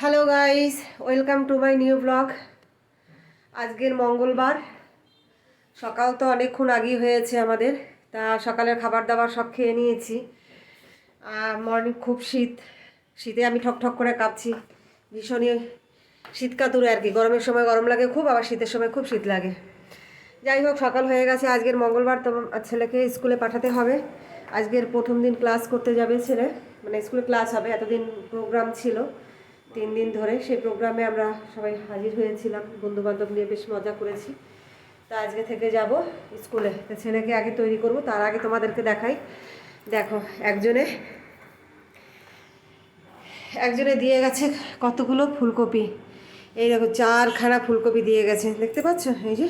Hello guys welcome to my new blog আজকের মঙ্গলবার। সকাল তো অনেকক্ষণ আগেই হয়েছে আমাদের। তা সকালের খাবার দাবার সব খেয়ে নিয়েছি। মর্নিং খুব শীত। শীতে আমি ঠক ঠক করে কাঁপছি। ভীষণই শীত কাতুরে আর কি। গরমের সময় গরম লাগে খুব, আবার শীতের সময় খুব শীত লাগে। যাই হোক, সকাল হয়ে গেছে। আজকের মঙ্গলবার তো ছেলেকে স্কুলে পাঠাতে হবে। আজকের প্রথম দিন ক্লাস করতে যাবে ছেলে। মানে স্কুলে ক্লাস হবে। এতদিন প্রোগ্রাম ছিল। তিন দিন ধরে সেই প্রোগ্রামে আমরা সবাই হাজির হয়েছিলাম। বন্ধু বান্ধব নিয়ে বেশ মজা করেছি। তা আজকে থেকে যাব স্কুলে। তো ছেলেকে আগে তৈরি করব, তার আগে তোমাদেরকে দেখাই। দেখো, একজনে একজনে দিয়ে গেছে কতগুলো ফুলকপি। এই দেখো, চারখানা ফুলকপি দিয়ে গেছে। দেখতে পাচ্ছ? এই যে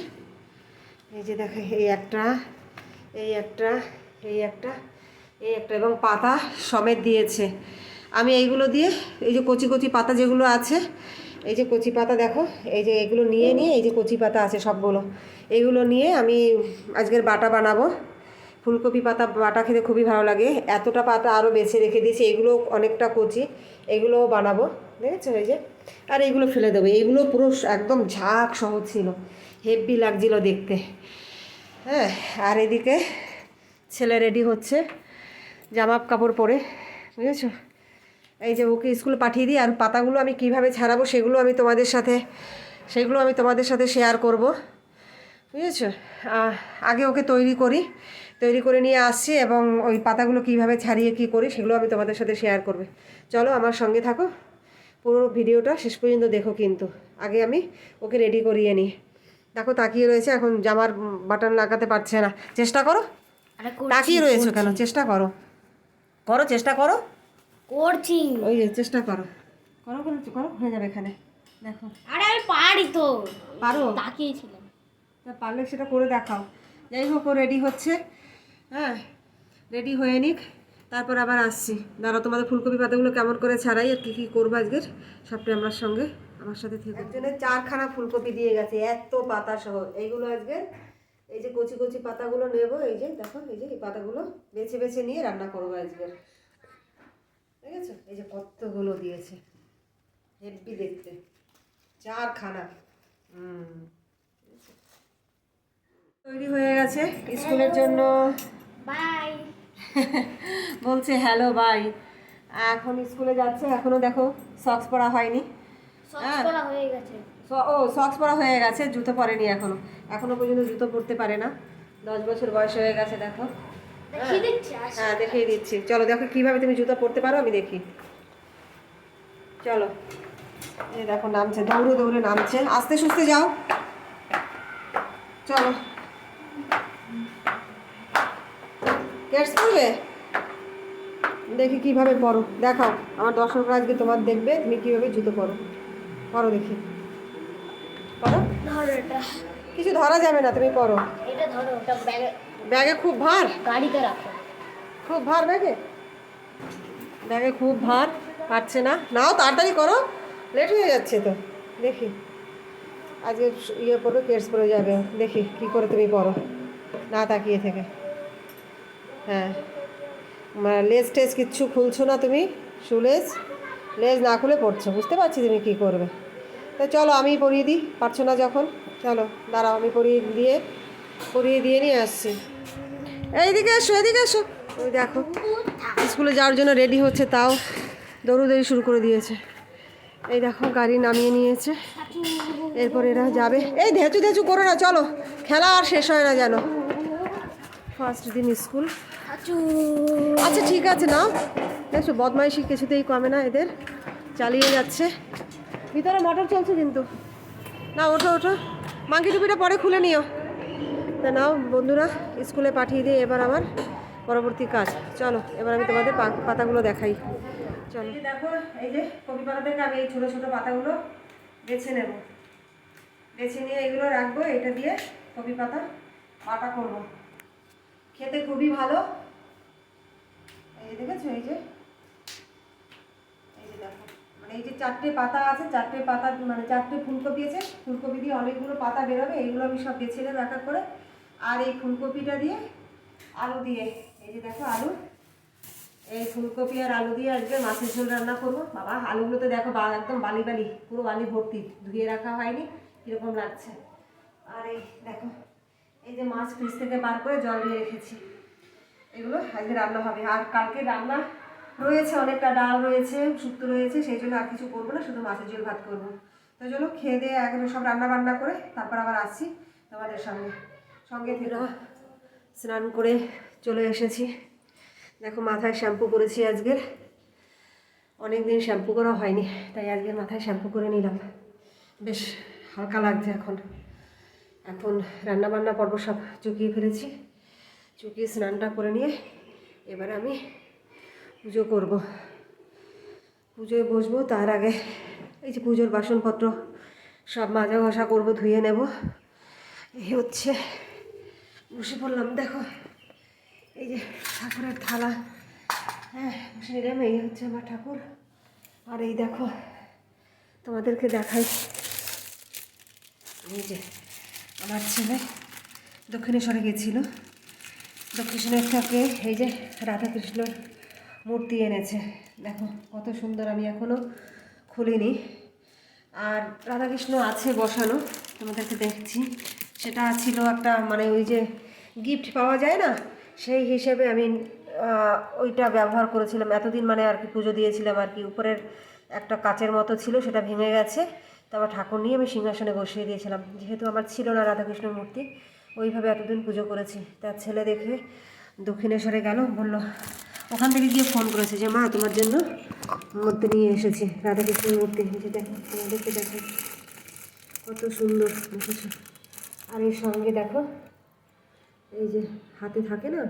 এই যে দেখো, এই একটা এই একটা এই একটা এই একটা এবং পাতা সমেত দিয়েছে। আমি এইগুলো দিয়ে, এই যে কচি কচি পাতা যেগুলো আছে, এই যে কচি পাতা দেখো, এই যে এগুলো নিয়ে নিয়ে এই যে কচি পাতা আছে সবগুলো, এগুলো নিয়ে আমি আজকের বাটা বানাবো। ফুলকপি পাতা, বাটা খেতে খুবই ভালো লাগে। এতটা পাতা আরও বেছে রেখে দিয়েছি, এগুলো অনেকটা কচি, এগুলোও বানাবো, দেখেছ এই যে? আর এইগুলো ফেলে দেবো এইগুলো পুরো একদম ঝাঁক সহজ ছিল, হেভি লাগছিল দেখতে। হ্যাঁ আর এদিকে ছেলে রেডি হচ্ছে জামা কাপড় পরে, বুঝেছ? এই যে ওকে স্কুলে পাঠিয়ে দিই আর পাতাগুলো আমি কীভাবে ছাড়াবো সেগুলো আমি তোমাদের সাথে সেগুলো আমি তোমাদের সাথে শেয়ার করব। বুঝেছ? আগে ওকে তৈরি করি তৈরি করে নিয়ে আসছি এবং ওই পাতাগুলো কীভাবে ছাড়িয়ে কি করি সেগুলো আমি তোমাদের সাথে শেয়ার করবে। চলো আমার সঙ্গে থাকো পুরো ভিডিওটা শেষ পর্যন্ত দেখো কিন্তু। আগে আমি ওকে রেডি করিয়ে নিই। দেখো তাকিয়ে রয়েছে এখন জামার বাটন লাগাতে পারছে না। চেষ্টা করো। তাকিয়ে রয়েছো কেন? চেষ্টা করো। করো চেষ্টা করো। করছি ওই যে চেষ্টা করো। করো করো করো হয়ে যাবে এখানে। দেখো। আরে আমি পারি তো। পারো? তাকিয়েছিলাম। তা পারলে সেটা করে দেখাও। যাই হোক ও রেডি হচ্ছে। হ্যাঁ রেডি হয়ে নিক। তারপর আবার আসছি। দাঁড়া তোমাদের ফুলকপি পাতাগুলো কেমন করে ছাড়াই আর কী কী করব আজকের? সবটাই আমার সঙ্গে আমার সাথে থেকে। একজনের চারখানা ফুলকপি দিয়ে গেছে এত পাতা সহ। এইগুলো আজকে এই যে কচি কচি পাতাগুলো নেব এই যে দেখো এই যে এই পাতাগুলো বেছে বেছে নিয়ে রান্না করব আজকের। ঠিক আছে এই যে কতগুলো দিয়েছে। হেভি দেখতে। চারখানা। হুম। তৈরি হয়ে গেছে স্কুলের জন্য। বাই। বলছে হ্যালো বাই। এখন স্কুলে যাচ্ছে এখনও দেখো সক্স পরা হয়নি। হ্যাঁ। হয়ে ও সক্স পরা হয়ে গেছে জুতো পরেনি এখনও। এখনও পর্যন্ত জুতো পরতে পারে না। দশ বছর বয়স হয়ে গেছে দেখো। হ্যাঁ দেখিয়ে দিচ্ছি। চলো দেখো কীভাবে তুমি জুতো পরতে পারো আমি দেখি। চলো। এই দেখো নামছে দৌড়ে দৌড়ে নামছে। আস্তে সুস্তে যাও। চলো। কেটস পড়বে দেখি কীভাবে পরো। দেখাও আমার দর্শকরা আজকে তোমার দেখবে তুমি কীভাবে জুতো পরো। পরো দেখি। পরো? এটা। কিছু ধরা যাবে না তুমি পরো। এটা ধরো ওটা ব্যাগে ব্যাগে খুব ভার? গাড়িতে রাখো। খুব ভার ব্যাগে? ব্যাগে খুব ভার পারছে না। নাও তাড়াতাড়ি করো। লেট হয়ে যাচ্ছে তো। দেখি। আজকে ইয়ে পড়বে কেস পড়ে যাবে। দেখি কি করে তুমি পড়ো। না তাকিয়ে থেকে। হ্যাঁ। লেজ টেজ কিচ্ছু খুলছো না তুমি? শুলেজ লেজ না খুলে পড়ছো। বুঝতে পারছি তুমি কি করবে। তো চলো আমি পরিয়ে দিই। পারছ না যখন? চলো দাঁড়াও আমি পরিয়ে দিয়ে পরিয়ে দিয়ে নিয়ে আসছি। এইদিকে এসো এদিকে এসো। ওই দেখো, স্কুলে যাওয়ার জন্য রেডি হচ্ছে তাও। দৌড়োদৌড়ি শুরু করে দিয়েছে। এই দেখো, গাড়ি নামিয়ে নিয়েছে। এরপর এরা যাবে। এই ধেচু ধেচু করো না, চলো। খেলা আর শেষ হয় না যেন। ফার্স্ট দিন স্কুল। আচ্ছা ঠিক আছে না দেখছ, বদমাইশি কিছুতেই কমে না এদের। চালিয়ে যাচ্ছে। ভিতরে মোটর চলছে কিন্তু। না ওঠো ওঠো। মাংকি টুপিটা পরে খুলে নিও। তা নাও, বন্ধুরা, স্কুলে পাঠিয়ে দিয়ে এবার আমার পরবর্তী কাজ। চলো, এবার আমি তোমাদের পাতাগুলো দেখাই। চলো। দেখো, এই যে কপি পাতা থেকে আমি এই ছোটো ছোটো পাতাগুলো বেছে নেব। বেছে নিয়ে এগুলো রাখব, এটা দিয়ে কপি পাতা পাতা করব। খেতে খুবই ভালো। এই দেখেছ, এই যে? এই যে দেখো মানে এই যে চারটে পাতা আছে, চারটে পাতা মানে চারটে ফুলকপি আছে, ফুলকপি দিয়ে অনেকগুলো পাতা বেরোবে, এইগুলো আমি সব বেছে নেব এক করে। আর এই ফুলকপিটা দিয়ে আলু দিয়ে, এই যে দেখো আলু। এই ফুলকপি আর আলু দিয়ে আজকে মাছের ঝোল রান্না করব। বাবা আলুগুলো তো দেখো একদম বালি বালি, পুরো বালি ভর্তি, ধুয়ে রাখা হয়নি, কীরকম লাগছে। আর এই দেখো, এই যে মাছ ফ্রিজ থেকে বার করে জল দিয়ে রেখেছি। এগুলো আজকে রান্না হবে। আর কালকে রান্না রয়েছে, অনেকটা ডাল রয়েছে, শুক্তো রয়েছে, সেই জন্য আর কিছু করব না, শুধু মাছের ঝোল ভাত করব। তো চলো, খেয়ে দিয়ে একেবারে সব রান্না বান্না করে তারপর আবার আসছি তোমাদের সামনে। সঙ্গে স্নান করে চলে এসেছি। দেখো মাথায় শ্যাম্পু করেছি আজকের অনেক দিন শ্যাম্পু করা হয়নি, তাই আজকের মাথায় শ্যাম্পু করে নিলাম। বেশ হালকা লাগছে এখন। এখন রান্না বান্না পর্ব সব চুকিয়ে ফেলেছি। চুকিয়ে স্নানটা করে নিয়ে এবার আমি পুজো করব। পুজোয় বসবো, তার আগে এই যে পুজোর বাসনপত্র সব মাজা ঘষা করব, ধুয়ে নেব। এই হচ্ছে বসে পড়লাম, দেখো। এই যে ঠাকুরের থালা। হ্যাঁ বসে নিলাম, এই হচ্ছে আমার ঠাকুর। আর এই দেখো, তোমাদেরকে দেখাই। এই যে আমার ছেলে দক্ষিণেশ্বরে গেছিল। দক্ষিণেশ্বর থেকে এই যে রাধাকৃষ্ণর মূর্তি এনেছে। দেখো, কত সুন্দর, আমি এখনও খুলিনি। আর রাধাকৃষ্ণ আছে বসানো, তোমাদেরকে দেখছি। সেটা ছিল একটা মানে ওই যে গিফট পাওয়া যায় না, সেই হিসেবে আমি ওইটা ব্যবহার করেছিলাম। এতদিন মানে আর কি পুজো দিয়েছিলাম আর কি। উপরের একটা কাচের মতো ছিল, সেটা ভেঙে গেছে। তারপর ঠাকুর নিয়ে আমি সিংহাসনে বসিয়ে দিয়েছিলাম। যেহেতু আমার ছিল না রাধাকৃষ্ণের মূর্তি, ওইভাবে এতদিন পুজো করেছি। তার ছেলে দেখে দক্ষিণেশ্বরে গেল, বলল, ওখান থেকে গিয়ে ফোন করেছে যে, মা, তোমার জন্য মূর্তি নিয়ে এসেছি, রাধাকৃষ্ণের মূর্তি। যে দেখো, তোমাদেরকে দেখো কত সুন্দর দেখেছ। আর এর সঙ্গে দেখো এই যে হাতে থাকে না?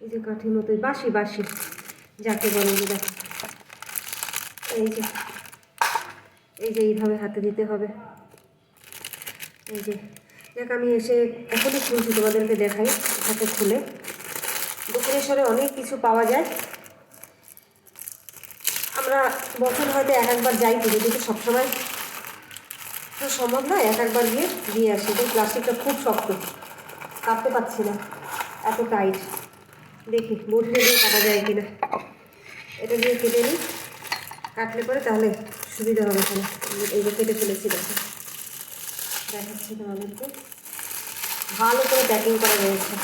এই যে কাঠির মতো বাসি বাসি যাকে বলে যে দেখো। এই যে এই যে এইভাবে হাতে দিতে হবে। এই যে, দেখ আমি এসে এখনই খুলছি, তোমাদেরকে দেখাই, হাতে খুলে। দক্ষিণেশ্বরে অনেক কিছু পাওয়া যায়। আমরা বছর হয়তো এক একবার যাই পুজো দিতে, সবসময় তো সম্ভব নয় এক একবার গিয়ে দিয়ে আসি। কিন্তু প্লাস্টিকটা খুব শক্ত। কাটতে পারছি না। এত টাইট দেখি বটিটা দিয়ে কাটা যায় কিনা। এটা দিয়ে কেটে নিই। কাটলে পরে তাহলে সুবিধা হবে এখানে এই যে কেটে ফেলেছি দেখো। দেখাচ্ছি তোমাদেরকে। ভালো করে প্যাকিং করা রয়েছে।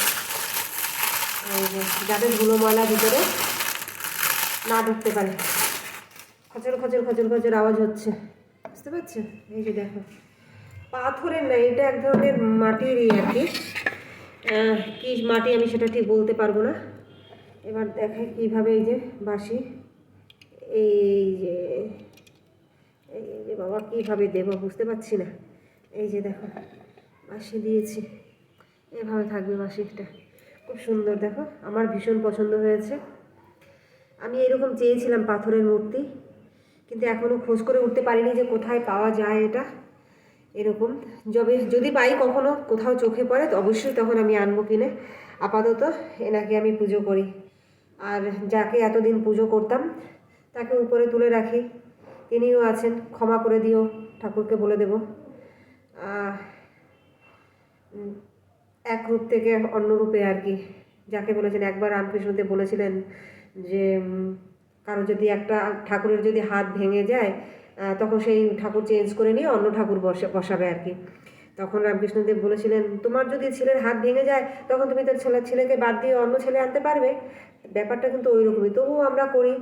যাতে ধুলো ময়লা ভিতরে না ঢুকতে পারে। খচর খচর খচর খচর আওয়াজ হচ্ছে। বুঝতে পারছ? এই যে দেখো। পাথরের না, এটা এক ধরনের মাটিরই আর কি। কি মাটি আমি সেটা ঠিক বলতে পারব না। এবার দেখাই কীভাবে এই যে বাসি, এই যে এই যে বাবা, কীভাবে দেবো বুঝতে পারছি না। এই যে দেখো, বাসি দিয়েছি। এভাবে থাকবে বাসিটা। খুব সুন্দর, দেখো, আমার ভীষণ পছন্দ হয়েছে। আমি এরকম চেয়েছিলাম পাথরের মূর্তি, কিন্তু এখনও খোঁজ করে উঠতে পারিনি যে কোথায় পাওয়া যায় এটা। এরকম। যবে, যদি পাই কখনো কোথাও চোখে পড়ে, তো অবশ্যই তখন আমি আনব কিনে। আপাতত এনাকে আমি পুজো করি। আর যাকে এতদিন পুজো করতাম, তাকে উপরে তুলে রাখি। তিনিও আছেন, ক্ষমা করে দিও, ঠাকুরকে বলে দেব। এক রূপ থেকে অন্য রূপে আর কি। যাকে বলেছেন, একবার রামকৃষ্ণদেব বলেছিলেন যে কারও যদি একটা, ঠাকুরের যদি হাত ভেঙে যায় তখন সেই ঠাকুর চেঞ্জ করে নিয়ে অন্য ঠাকুর বসে, বসাবে আর কি। তখন রামকৃষ্ণদেব বলেছিলেন, তোমার যদি ছেলের হাত ভেঙে যায়, তখন তুমি তার ছেলে, ছেলেকে বাদ দিয়ে অন্য ছেলে আনতে পারবে। ব্যাপারটা কিন্তু ওই রকমই তবুও আমরা করি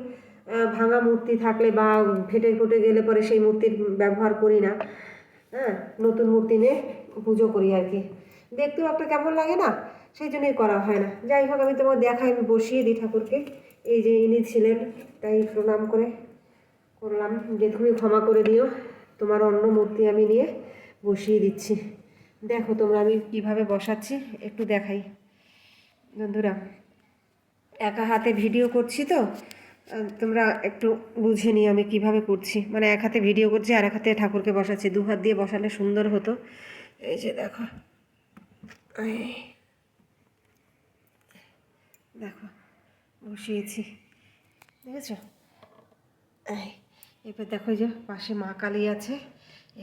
ভাঙা মূর্তি থাকলে বা ফেটে ফুটে গেলে পরে সেই মূর্তির ব্যবহার করি না। হ্যাঁ নতুন মূর্তি নিয়ে পুজো করি আর কি। দেখতেও একটা কেমন লাগে না? সেই জন্যই করা হয় না। যাই হোক, আমি তোমার দেখাই, আমি বসিয়ে দিই ঠাকুরকে। এই যে ইনি ছিলেন, তাই প্রণাম করে করলাম। যে তুমি ক্ষমা করে দিও। তোমার অন্য মূর্তি আমি নিয়ে বসিয়ে দিচ্ছি। দেখো তোমরা আমি কীভাবে বসাচ্ছি, একটু দেখাই। বন্ধুরা, একা হাতে ভিডিও করছি তো, তোমরা একটু বুঝে নিও আমি কীভাবে করছি। মানে এক হাতে ভিডিও করছি, আর এক হাতে ঠাকুরকে বসাচ্ছি। দু হাত দিয়ে বসালে সুন্দর হতো। এই যে দেখো। দেখো, বসিয়েছি। দেখেছ? এই। এবার দেখো যে পাশে মা কালী আছে,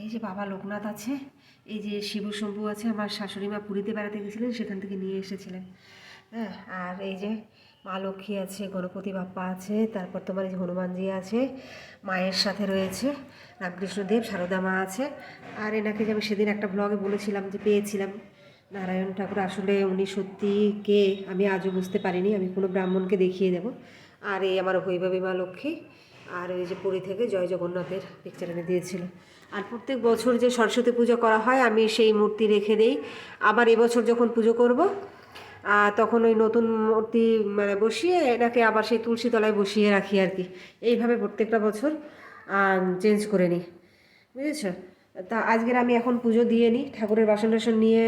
এই যে বাবা লোকনাথ আছে, এই যে শিব শম্ভু আছে, আমার শাশুড়ি মা পুরীতে বেড়াতে গেছিলেন, সেখান থেকে নিয়ে এসেছিলেন। হ্যাঁ আর এই যে মা লক্ষ্মী আছে, গণপতি বাপ্পা আছে, তারপর তোমার এই যে হনুমানজি আছে, মায়ের সাথে রয়েছে, রামকৃষ্ণদেব, সারদা মা আছে, আর এনাকে যে আমি সেদিন একটা ব্লগে বলেছিলাম যে পেয়েছিলাম, নারায়ণ ঠাকুর। আসলে উনি সত্যি কে, আমি আজও বুঝতে পারিনি, আমি কোনো ব্রাহ্মণকে দেখিয়ে দেব। আর এই আমার হৈভাবী মা লক্ষ্মী আর ওই যে পুরী থেকে জয় জগন্নাথের পিকচার এনে দিয়েছিল। আর প্রত্যেক বছর যে সরস্বতী পুজো করা হয় আমি সেই মূর্তি রেখে দেই। আবার এবছর যখন পুজো করব তখন ওই নতুন মূর্তি মানে বসিয়ে এটাকে আবার সেই তুলসী তলায় বসিয়ে রাখি আর কি। এইভাবে প্রত্যেকটা বছর চেঞ্জ করে নিই। বুঝেছ? তা আজকের আমি এখন পুজো দিয়ে নিই। ঠাকুরের বাসন টাসন নিয়ে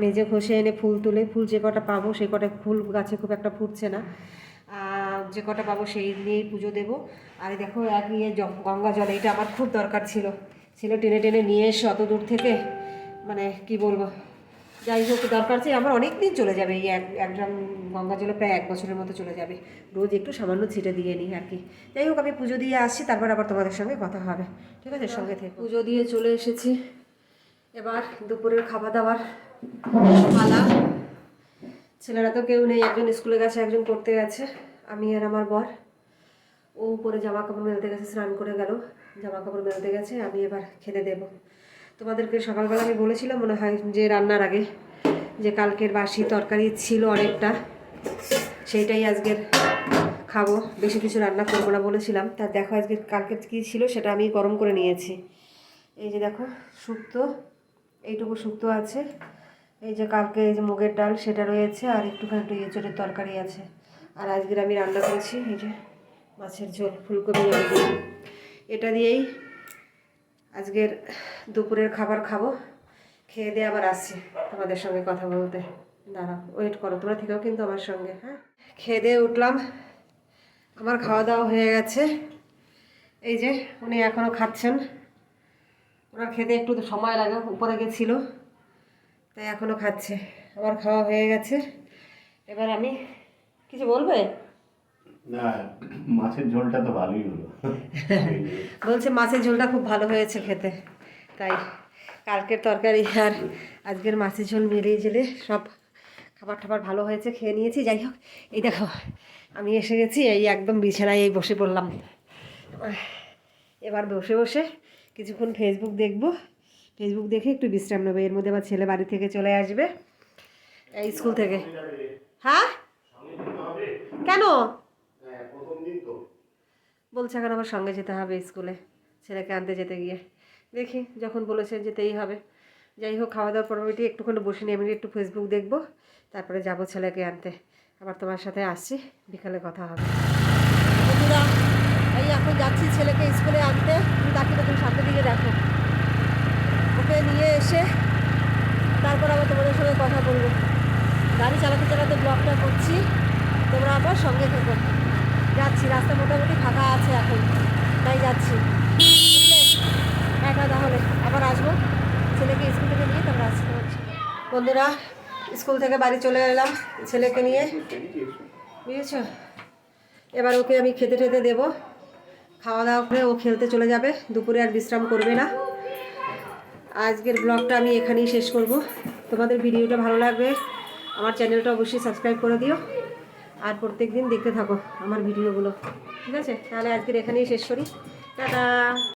মেজে ঘষে এনে ফুল তুলে ফুল যে কটা পাবো সে কটা ফুল গাছে খুব একটা ফুটছে না। আহ, যে কটা পাবো সেই নিয়েই পুজো দেবো। আর দেখো, এক নিয়ে গঙ্গা জল, এটা আমার খুব দরকার ছিল। ছিল টেনে টেনে নিয়ে এসে অত দূর থেকে। মানে কি বলব? যাই হোক, দরকার চাই, আমার অনেক দিন চলে যাবে এই এক এক ড্রাম গঙ্গা জলে, প্রায় এক বছরের মতো চলে যাবে। রোজ একটু সামান্য ছিটে দিয়ে নিই আর কি। যাই হোক, আমি পুজো দিয়ে আসছি, তারপর আবার তোমাদের সঙ্গে কথা হবে। ঠিক আছে? সঙ্গে থেকে। পুজো দিয়ে চলে এসেছি। এবার দুপুরের খাওয়া দাওয়ার পালা। ছেলেরা তো কেউ নেই, একজন স্কুলে গেছে, একজন পড়তে গেছে। আমি আর আমার বর। ও উপরে জামা কাপড় মেলতে গেছে, স্নান করে গেল। জামা কাপড় মেলতে গেছে, আমি এবার খেতে দেব। তোমাদেরকে সকালবেলা আমি বলেছিলাম মনে হয় যে রান্নার আগে যে কালকের বাসি তরকারি ছিল অনেকটা, সেইটাই আজকের খাব। বেশি কিছু রান্না করব না বলেছিলাম। তা দেখো আজকে কালকে কী ছিল সেটা আমি গরম করে নিয়েছি। এই যে দেখো, শুক্তো, এইটুকু শুক্তো আছে। এই যে কালকে এই যে মুগের ডাল, সেটা রয়েছে, আর একটুখানি একটু এঁচড়ের তরকারি আছে। আর আজকের আমি রান্না করেছি, এই যে মাছের ঝোল, ফুলকপি আলু এটা দিয়েই আজকের দুপুরের খাবার খাব। খেয়ে দিয়ে আবার আসছি তোমাদের সঙ্গে কথা বলতে। দাঁড়াও ওয়েট করো, তোমরা থেকেও কিন্তু আমার সঙ্গে হ্যাঁ? খেয়ে দিয়ে উঠলাম। আমার খাওয়া দাওয়া হয়ে গেছে। এই যে উনি এখনও খাচ্ছেন। ওনার খেতে একটু সময় লাগে, উপরে গেছিল। তাই এখনও খাচ্ছে। আমার খাওয়া হয়ে গেছে। এবার আমি কিছু বলবে? না মাছের ঝোলটা তো ভালোই হলো। বলছে মাছের ঝোলটা খুব ভালো হয়েছে খেতে। তাই কালকের তরকারি আর আজকের মাছের ঝোল মিলিয়ে জেলে সব খাবার টাবার ভালো হয়েছে খেয়ে নিয়েছি। যাই হোক এই দেখো আমি এসে গেছি এই একদম বিছানায় এই বসে পড়লাম। এবার বসে বসে কিছুক্ষণ ফেসবুক দেখব। ফেসবুক দেখে একটু বিশ্রাম নেব। এর মধ্যে আমার ছেলে বাড়ি থেকে চলে আসবে। এই স্কুল থেকে। হ্যাঁ? কেন? প্রথম দিন তো। বলছে এখন আমার সঙ্গে যেতে হবে স্কুলে ছেলেকে আনতে যেতে গিয়ে। দেখি যখন বলেছে যেতেই হবে। যাই হোক খাওয়া দাওয়ার পরবর্তী একটুখানি বসে নিয়ে আমি একটু ফেসবুক দেখব তারপরে যাব ছেলেকে আনতে। আবার তোমার সাথে আসছি বিকালে কথা হবে। বন্ধুরা এই এখন যাচ্ছি ছেলেকে স্কুলে আনতে। তুমি তাকে তুমি সামনের দিকে দেখো। ওকে নিয়ে এসে তারপর আবার তোমাদের সঙ্গে কথা বলব। গাড়ি চালাতে চালাতে ব্লগটা করছি। তোমরা আবার সঙ্গে থেকো। যাচ্ছি, রাস্তা মোটামুটি ফাঁকা আছে এখন, তাই যাচ্ছি। একা তাহলে। আবার আসব। ছেলেকে স্কুল থেকে নিয়ে তারপর আসতে তোমার সঙ্গে। বন্ধুরা, স্কুল থেকে বাড়ি চলে এলাম ছেলেকে নিয়ে। বুঝেছ? এবার ওকে আমি খেতে টেতে দেবো। খাওয়া দাওয়া করে ও খেলতে চলে যাবে। দুপুরে আর বিশ্রাম করবে না। আজকের ব্লগটা আমি এখানেই শেষ করব। তোমাদের ভিডিওটা ভালো লাগবে, আমার চ্যানেলটা অবশ্যই সাবস্ক্রাইব করে দিও। আর প্রত্যেক দিন দেখতে থাকো আমার ভিডিওগুলো। ঠিক আছে? তাহলে আজকের এখানেই শেষ করি। টাটা!